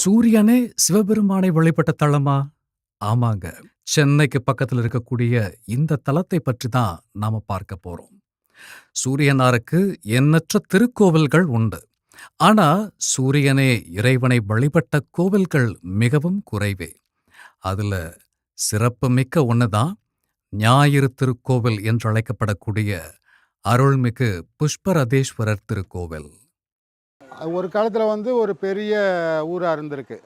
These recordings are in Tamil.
சூரியனே சிவபெருமானை வழிபட்ட தலமா? ஆமாங்க. சென்னைக்கு பக்கத்துல இருக்கக்கூடிய இந்த தலத்தை பற்றி தான் நாம பார்க்க போறோம். சூரியனாருக்கு எண்ணற்ற திருக்கோவில்கள் உண்டு. ஆனா சூரியனே இறைவனை வழிபட்ட கோவில்கள் மிகவும் குறைவே. அதுல சிறப்புமிக்க ஒண்ணுதான் ஞாயிறு திருக்கோவில் என்றழைக்கப்படக்கூடிய அருள்மிகு புஷ்பரதேஸ்வரர் திருக்கோவில். ஒரு காலத்தில் வந்து ஒரு பெரிய ஊராக இருந்திருக்கு.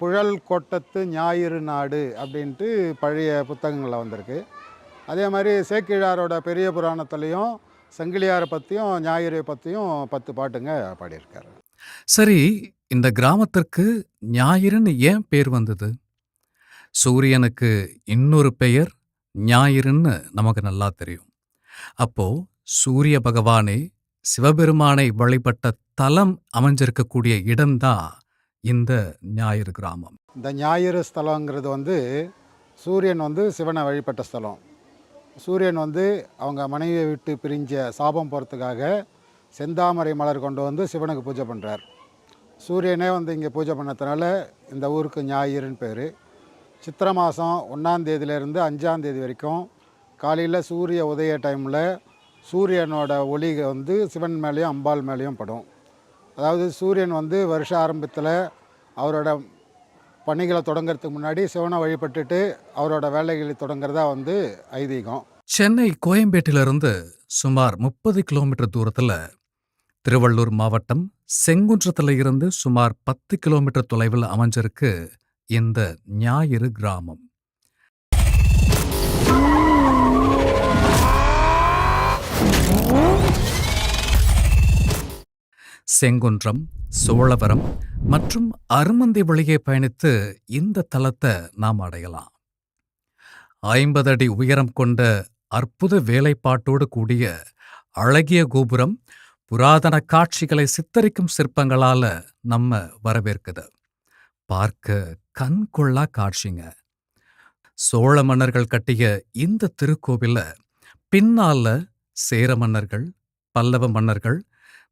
புழல் கோட்டத்து ஞாயிறு நாடு அப்படின்ட்டு பழைய புத்தகங்களில் வந்திருக்கு. அதே மாதிரி சேக்கிழாரோட பெரிய புராணத்துலேயும் சங்கிலியாரை பற்றியும் ஞாயிறை பற்றியும் பத்து பாட்டுங்க பாடியிருக்காரு. சரி இந்த கிராமத்திற்கு ஞாயிறுன்னு ஏன் பேர் வந்தது? சூரியனுக்கு இன்னொரு பெயர் ஞாயிறுன்னு நமக்கு நல்லா தெரியும். அப்போ சூரிய பகவானே சிவபெருமானை வழிபட்ட தலம் அமைஞ்சிருக்கக்கூடிய இடம்தான் இந்த ஞாயிறு கிராமம். இந்த ஞாயிறு ஸ்தலங்கிறது வந்து சூரியன் வந்து சிவனை வழிபட்ட ஸ்தலம். சூரியன் வந்து அவங்க மனைவியை விட்டு பிரிஞ்ச சாபம் போகிறதுக்காக செந்தாமரை மலர் கொண்டு வந்து சிவனுக்கு பூஜை பண்ணுறார் சூரியனே வந்து இங்கே பூஜை பண்ணதுனால இந்த ஊருக்கு ஞாயிறுன்னு பேர். சித்திரை மாதம் ஒன்றாந்தேதியிலேருந்து அஞ்சாந்தேதி வரைக்கும் காலையில் சூரிய உதய டைமில் சூரியனோட ஒளி வந்து சிவன் மேலேயும் அம்பாள் மேலேயும் படும். அதாவது சூரியன் வந்து வருஷ ஆரம்பத்தில் அவரோட பணிகளை தொடங்குறதுக்கு முன்னாடி சிவனை வழிபட்டுட்டு அவரோட வேலைகளை தொடங்குறதா வந்து ஐதீகம். சென்னை கோயம்பேட்டிலிருந்து சுமார் முப்பது கிலோமீட்டர் தூரத்தில் திருவள்ளூர் மாவட்டம் செங்குன்றத்தில் இருந்து சுமார் பத்து கிலோமீட்டர் தொலைவில் அமைஞ்சிருக்கு இந்த ஞாயிறு கிராமம். செங்குன்றம் சோழவரம் மற்றும் அருமந்தி வழியே பயணித்து இந்த தலத்தை நாம் அடையலாம். ஐம்பது அடி உயரம் கொண்ட அற்புத வேலைப்பாட்டோடு கூடிய அழகிய கோபுரம் புராதன காட்சிகளை சித்தரிக்கும் சிற்பங்களால நம்ம வரவேற்குது. பார்க்க கண்கொள்ளா காட்சிங்க. சோழ மன்னர்கள் கட்டிய இந்த திருக்கோவில பின்னால சேர மன்னர்கள் பல்லவ மன்னர்கள்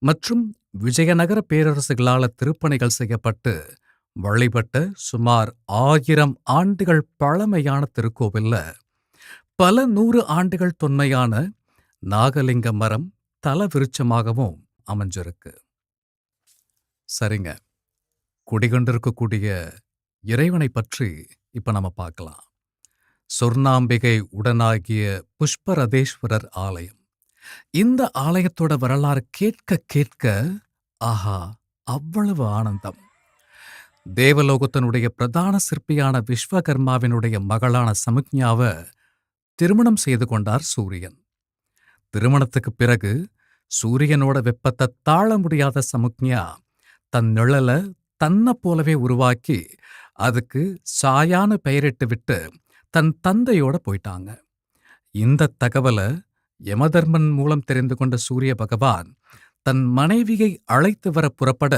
மற்றும் விஜயநகர பேரரசுகளால திருப்பணிகள் செய்யப்பட்டு வழிபட்ட சுமார் ஆயிரம் ஆண்டுகள் பழமையான திருக்கோவில்ல. பல நூறு ஆண்டுகள் தொன்மையான நாகலிங்க மரம் தல விருட்சமாகவும் அமைஞ்சிருக்கு. சரிங்க. குடிகொண்டிருக்கக்கூடிய இறைவனை பற்றி இப்ப நம்ம பார்க்கலாம். சொர்ணாம்பிகை உடனாகிய புஷ்பரதேஸ்வரர் ஆலயம். இந்த ஆலயத்தோட வரலாறு கேட்க கேட்க ஆஹா அவ்வளவு ஆனந்தம். தேவலோகத்தினுடைய பிரதான சிற்பியான விஸ்வகர்மாவினுடைய மகளான சமுக்ஞாவை திருமணம் செய்து கொண்டார் சூரியன். திருமணத்துக்கு பிறகு சூரியனோட வெப்பத்தை தாழ முடியாத சமுக்ஞா தன் நிழல தன்னை போலவே உருவாக்கி அதுக்கு சாயான பெயரிட்டு விட்டு தன் தந்தையோட போயிட்டாங்க. இந்த தகவலை யமதர்மன் மூலம் தெரிந்து கொண்ட சூரிய பகவான் தன் மனைவியை அழைத்து வர புறப்பட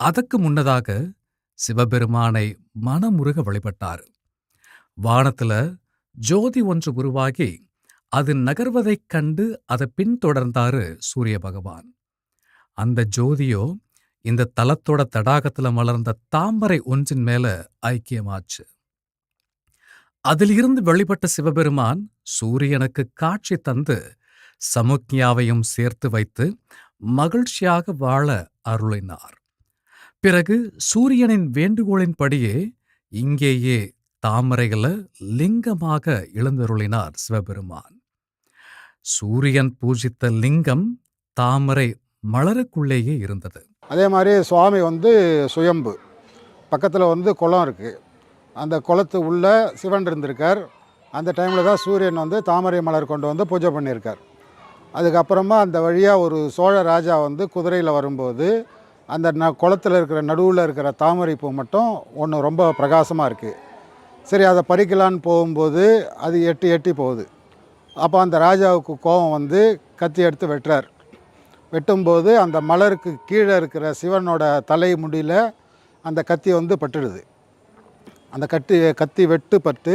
அதற்கு முன்னதாக சிவபெருமானை மனமுருக வழிபட்டார். வானத்துல ஜோதி ஒன்று உருவாகி அது நகர்வதைக் கண்டு அதை பின்தொடர்ந்தாரு சூரிய பகவான். அந்த ஜோதியோ இந்த தலத்தோட தடாகத்துல மலர்ந்த தாமரை ஒன்றின் மேல ஐக்கியமாச்சு. அதிலிருந்து வெளிப்பட்ட சிவபெருமான் சூரியனுக்கு காட்சி தந்து சமுக்ஞாவையும் சேர்த்து வைத்து மகிழ்ச்சியாக வாழ அருளினார். பிறகு சூரியனின் வேண்டுகோளின்படியே இங்கேயே தாமரைகளை லிங்கமாக எழுந்தருளினார் சிவபெருமான். சூரியன் பூஜித்த லிங்கம் தாமரை மலருக்குள்ளேயே இருந்தது. அதே மாதிரி சுவாமி வந்து சுயம்பு. பக்கத்தில் வந்து குளம் இருக்குது அந்த குளத்து உள்ளே சிவன் இருந்திருக்கார். அந்த டைமில் தான் சூரியன் வந்து தாமரை மலர் கொண்டு வந்து பூஜை பண்ணியிருக்கார். அதுக்கப்புறமா அந்த வழியாக ஒரு சோழ ராஜா வந்து குதிரையில் வரும்போது அந்த ந குளத்தில் இருக்கிற நடுவில் இருக்கிற தாமரை பூ மட்டும் ஒன்று ரொம்ப பிரகாசமாக இருக்குது சரி அதை பறிக்கலான்னு போகும்போது அது எட்டி எட்டி போகுது. அப்போ அந்த ராஜாவுக்கு கோபம் வந்து கத்தி எடுத்து வெட்டுறார். வெட்டும்போது அந்த மலருக்கு கீழே இருக்கிற சிவனோட தலை முடியில் அந்த கத்தி வந்து பட்டுடுது. அந்த கட்டி கத்தி வெட்டுப்பட்டு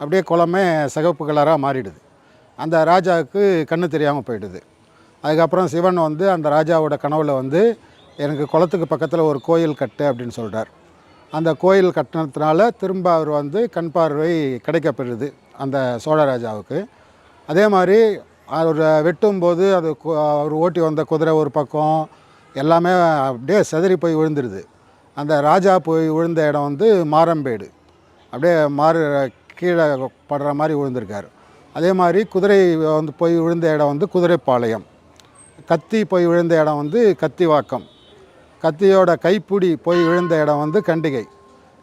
அப்படியே குளமே சிகப்பு கலராக மாறிடுது. அந்த ராஜாவுக்கு கண்ணு தெரியாமல் போயிடுது. அதுக்கப்புறம் சிவன் வந்து அந்த ராஜாவோட கனவுல வந்து எனக்கு குளத்துக்கு பக்கத்தில் ஒரு கோயில் கட்டு அப்படின்னு சொல்கிறார் அந்த கோயில் கட்டினதுனால திரும்ப அவர் வந்து கண் பார்வை கிடைக்கப்பெறுது அந்த சோழராஜாவுக்கு அதே மாதிரி அவர் வெட்டும்போது அது அவர் ஓட்டி வந்த குதிரை ஒரு பக்கம் எல்லாமே அப்படியே சிதறி போய் விழுந்துருது. அந்த ராஜா போய் விழுந்த இடம் வந்து மாரம்பேடு. அப்படியே மாறு கீழே படுற மாதிரி விழுந்திருக்கார். அதே மாதிரி குதிரை வந்து போய் விழுந்த இடம் வந்து குதிரைப்பாளையம். கத்தி போய் விழுந்த இடம் வந்து கத்திவாக்கம். கத்தியோட கைப்பிடி போய் விழுந்த இடம் வந்து கண்டிகை.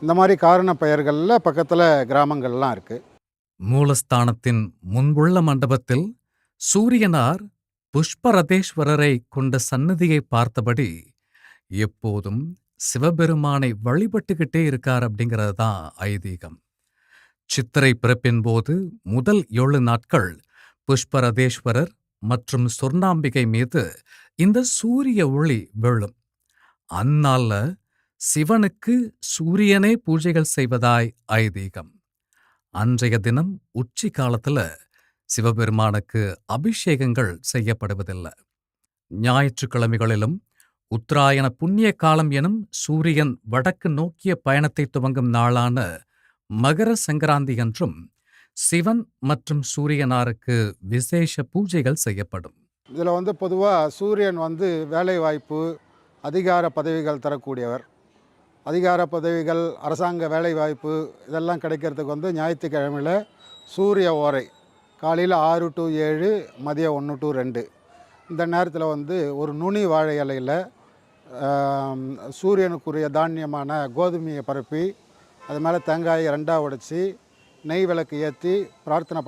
இந்த மாதிரி காரண பெயர்களில் பக்கத்தில் கிராமங்கள்லாம் இருக்குது மூலஸ்தானத்தின் முன்புள்ள மண்டபத்தில் சூரியனார் புஷ்பரதேஸ்வரரை கொண்ட சன்னதியை பார்த்தபடி எப்போதும் சிவபெருமானை வழிபட்டுக்கிட்டே இருக்கார் அப்படிங்கிறது தான் ஐதீகம். சித்திரை பிறப்பின் போது முதல் ஏழு நாட்கள் புஷ்பரதேஸ்வரர் மற்றும் சொர்ணாம்பிகை மீது இந்த சூரிய ஒளி விழும். அந்நாளில் சிவனுக்கு சூரியனே பூஜைகள் செய்வதாய் ஐதீகம். அன்றைய தினம் உச்சி காலத்துல சிவபெருமானுக்கு அபிஷேகங்கள் செய்யப்படுவதில்லை. ஞாயிற்றுக்கிழமைகளிலும் உத்தராயண புண்ணிய காலம் எனும் சூரியன் வடக்கு நோக்கிய பயணத்தை துவங்கும் நாளான மகர சங்கராந்தி அன்றும் சிவன் மற்றும் சூரியனாருக்கு விசேஷ பூஜைகள் செய்யப்படும். இதில் வந்து பொதுவாக சூரியன் வந்து வேலைவாய்ப்பு அதிகார பதவிகள் தரக்கூடியவர். அதிகார பதவிகள் அரசாங்க வேலைவாய்ப்பு இதெல்லாம் கிடைக்கிறதுக்கு வந்து ஞாயிற்றுக்கிழமையில் சூரிய ஓரை காலையில் ஆறு டு ஏழு மதியம் ஒன்று டு ரெண்டு. இந்த நேரத்தில் வந்து ஒரு நுனி வாழை இலையில் சூரியனுக்குரிய தானியமான கோதுமையை பரப்பி அது மேலே தேங்காயை ரெண்டாக உடைச்சி நெய் விளக்கு ஏற்றி பிரார்த்தனை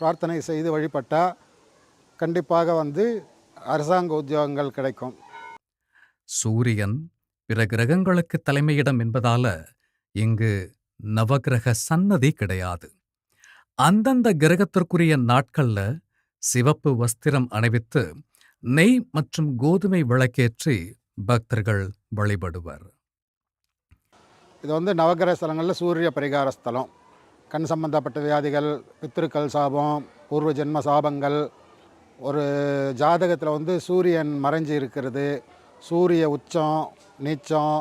பிரார்த்தனை செய்து வழிபட்டால் கண்டிப்பாக வந்து அரசாங்க உத்தியோகங்கள் கிடைக்கும். சூரியன் பிற கிரகங்களுக்கு தலைமையிடம் என்பதால இங்கு நவக்கிரக சன்னதி கிடையாது. அந்தந்த கிரகத்திற்குரிய நாட்களில் சிவப்பு வஸ்திரம் அணிவித்து நெய் மற்றும் கோதுமை விளக்கேற்றி பக்தர்கள் வழிபடுவர். இது வந்து நவகிரக ஸ்தலங்களில் சூரிய பரிகார ஸ்தலம். கண் சம்பந்தப்பட்ட வியாதிகள் பித்திருக்கள் சாபம் பூர்வ ஜென்ம சாபங்கள் ஒரு ஜாதகத்தில் வந்து சூரியன் மறைஞ்சு இருக்கிறது சூரிய உச்சம் நீச்சம்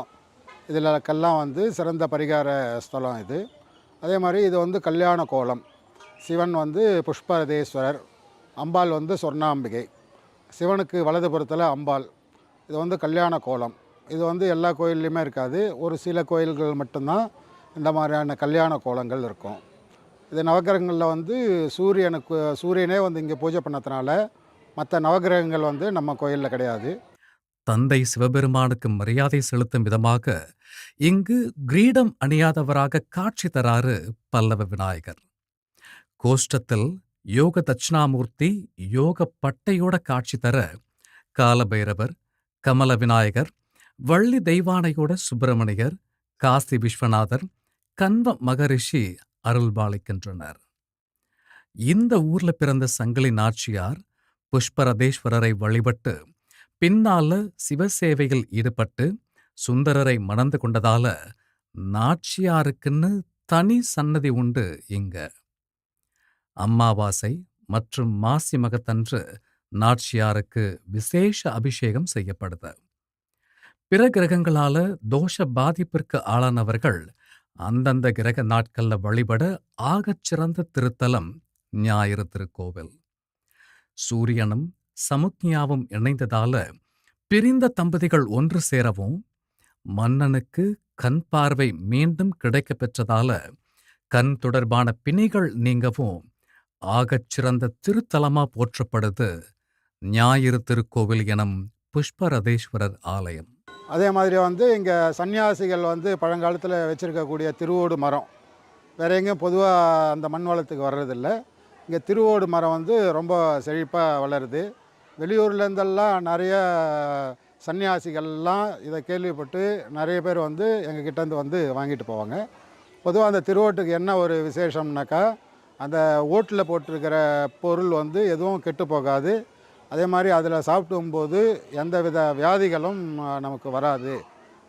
இதிலக்கெல்லாம் வந்து சிறந்த பரிகார ஸ்தலம் இது. அதே மாதிரி இது வந்து கல்யாண கோலம். சிவன் வந்து புஷ்பரதேஸ்வரர் அம்பாள் வந்து சொர்ணாம்பிகை. சிவனுக்கு வலதுபுறத்தில் அம்பாள். இது வந்து கல்யாண கோலம். இது வந்து எல்லா கோயில்லையுமே இருக்காது. ஒரு சில கோயில்கள் மட்டும்தான் இந்த மாதிரியான கல்யாண கோலங்கள் இருக்கும். இது நவகிரகங்களில் வந்து சூரியனுக்கு சூரியனே வந்து இங்கே பூஜை பண்ணதுனால மற்ற நவகிரகங்கள் வந்து நம்ம கோயிலில் கிடையாது. தந்தை சிவபெருமானுக்கு மரியாதை செலுத்தும் விதமாக இங்கு கிரீடம் அணியாதவராக காட்சி தராறு பல்லவ விநாயகர். கோஷ்டத்தில் யோக தட்சிணாமூர்த்தி யோக பட்டையோட காட்சி தர காலபைரவர் கமல விநாயகர் வள்ளி தெய்வானையோட சுப்பிரமணியர் காசி விஸ்வநாதர் கன்வ மகரிஷி அருள்பாலிக்கின்றனர். இந்த ஊர்ல பிறந்த சங்கிலி நாச்சியார் புஷ்பரதேஸ்வரரை வழிபட்டு பின்னால சிவசேவையில் ஈடுபட்டு சுந்தரரை மணந்து கொண்டதால நாச்சியாருக்குன்னு தனி சன்னதி உண்டு இங்க. அம்மாவாசை மற்றும் மாசி மகத்தன்று நாச்சியாருக்கு விசேஷ அபிஷேகம் செய்யப்படுது பிற கிரகங்களால தோஷ பாதிப்பிற்கு ஆளானவர்கள் அந்தந்த கிரக நாட்கள்ல வழிபட ஆகச் சிறந்த திருத்தலம் ஞாயிறு திருக்கோவில். சூரியனும் சமுக்ஞாவும் இணைந்ததால பிரிந்த தம்பதிகள் ஒன்று சேரவும் மன்னனுக்கு கண் பார்வை மீண்டும் கிடைக்கப் பெற்றதால கண் தொடர்பான பிணிகள் நீங்கவும் ஆகச் சிறந்த திருத்தலமா போற்றப்படுது ஞாயிறு திருக்கோவில் எனும் புஷ்பரதேஸ்வரர் ஆலயம். அதே மாதிரி வந்து இங்கே சன்னியாசிகள் வந்து பழங்காலத்தில் வச்சுருக்கக்கூடிய திருவோடு மரம். வேற எங்கேயும் பொதுவாக அந்த மண் வளத்துக்கு வர்றதில்ல. இங்கே திருவோடு மரம் வந்து ரொம்ப செழிப்பாக வளருது. வெளியூர்லேருந்தெல்லாம் நிறைய சன்னியாசிகள்லாம் இதை கேள்விப்பட்டு நிறைய பேர் வந்து எங்கள் கிட்டேருந்து வந்து வாங்கிட்டு போவாங்க. பொதுவாக அந்த திருவோட்டுக்கு என்ன ஒரு விசேஷம்னாக்கா அந்த ஓட்டில் போட்டிருக்கிற பொருள் வந்து எதுவும் கெட்டு போகாது. அதே மாதிரி அதில் சாப்பிடும்போது எந்த வித வியாதிகளும் நமக்கு வராது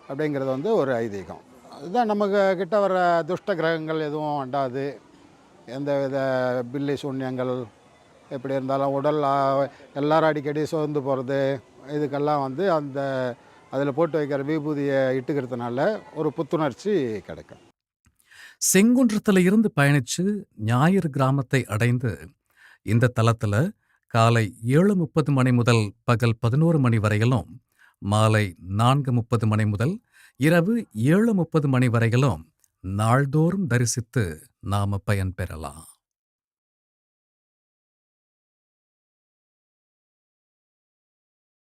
அப்படிங்கிறது வந்து ஒரு ஐதீகம். இதுதான் நமக்கு கிட்ட வர துஷ்ட கிரகங்கள் எதுவும் அண்டாது. எந்த வித பில்லி சூன்யங்கள் எப்படி இருந்தாலும் உடல் எல்லாரும் அடிக்கடி சோர்ந்து போகிறது இதுக்கெல்லாம் வந்து அந்த அதில் போட்டு வைக்கிற விபூதியை இட்டுக்கிறதுனால ஒரு புத்துணர்ச்சி கிடைக்கும். செங்குன்றத்துல இருந்து பயணிச்சு ஞாயிறு கிராமத்தை அடைந்து இந்த தலத்துல காலை ஏழு முப்பது மணி முதல் பகல் பதினோரு மணி வரையிலும் மாலை நான்கு முப்பது மணி முதல் இரவு ஏழு முப்பது மணி வரையிலும் நாள்தோறும் தரிசித்து நாம பயன்பெறலாம்.